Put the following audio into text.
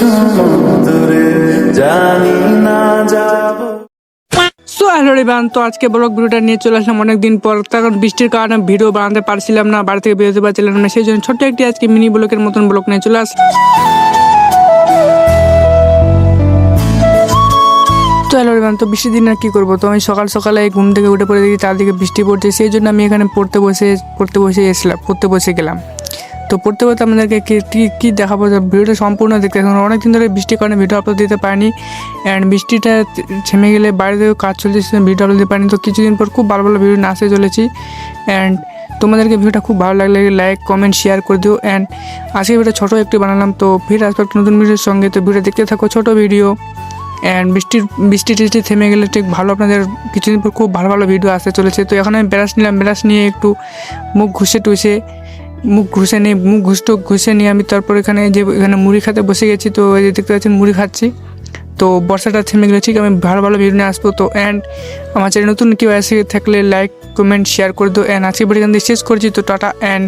সমুদ্রে, জানি হ্যালো রিবান তো আজকে ব্লগ ভিডিওটা নিয়ে চলে আসলাম অনেকদিন পর। কারণ বৃষ্টির কারণে ভিডিও বানাতে পারছিলাম না, বাড়ি থেকে বেরোতে পারছিলাম না, সেই জন্য ছোট্ট একটি আজকে মিনি ব্লকের মতন ব্লক নিয়ে চলে আসলাম। তো হ্যালো রিবান তো বৃষ্টির দিন আর কি করব? তো আমি সকাল সকালে ঘুম থেকে উঠে পড়ে দেখি চারদিকে বৃষ্টি পড়ছে, সেই জন্য আমি এখানে পড়তে বসে পড়তে বসে এসলাম, পড়তে বসে গেলাম। তো পড়তে পড়তে আপনাদেরকে কী, কি দেখাবো? ভিডিওটা সম্পূর্ণ দেখতে থাকুন। অনেকদিন ধরে বৃষ্টির কারণে ভিডিও আপলোড দিতে পারিনি। অ্যান্ড বৃষ্টিটা থেমে গেলে বাইরে থেকে কাজ চলছে ভিডিও আপলোড দিতে পারিনি। তো কিছুদিন পর খুব ভালো ভালো ভিডিও নিয়ে আসতে চলেছি। অ্যান্ড তোমাদেরকে ভিডিওটা খুব ভালো লাগলে লাইক কমেন্ট শেয়ার করে দিও। অ্যান্ড আজকে ভিডিও ছোটো একটু বানালাম, তো ফির আসবে একটা নতুন ভিডিওর সঙ্গে। তো ভিডিও দেখতে থাকো, ছোটো ভিডিও অ্যান্ড বৃষ্টির বৃষ্টি টিষ্টি থেমে গেলে ঠিক ভালো আপনাদের কিছুদিন পর খুব ভালো ভালো ভিডিও আসতে চলেছে। তো এখন আমি ব্রাশ নিলাম ব্রাশ নিয়ে একটু মুখ ঘুষে টুষে। মুখ ঘুষে নিয়ে, মুখ ঘুষটো ঘুষে নিয়ে আমি তারপর এখানে যে এখানে মুড়ি খাতে বসে গেছি, তো এই যে দেখতে পাচ্ছেন মুড়ি খাচ্ছি। তো বর্ষাটা থেমে গেলে ঠিক আমি ভালো ভালো ভিডিও নিয়ে আসব। তো অ্যান্ড আমার চ্যানেল নতুন কেউ এসে থাকলে লাইক কমেন্ট শেয়ার করে দিও। অ্যান্ড আজকে ভিডিও এখান শেষ করছি। তো টাটা অ্যান্ড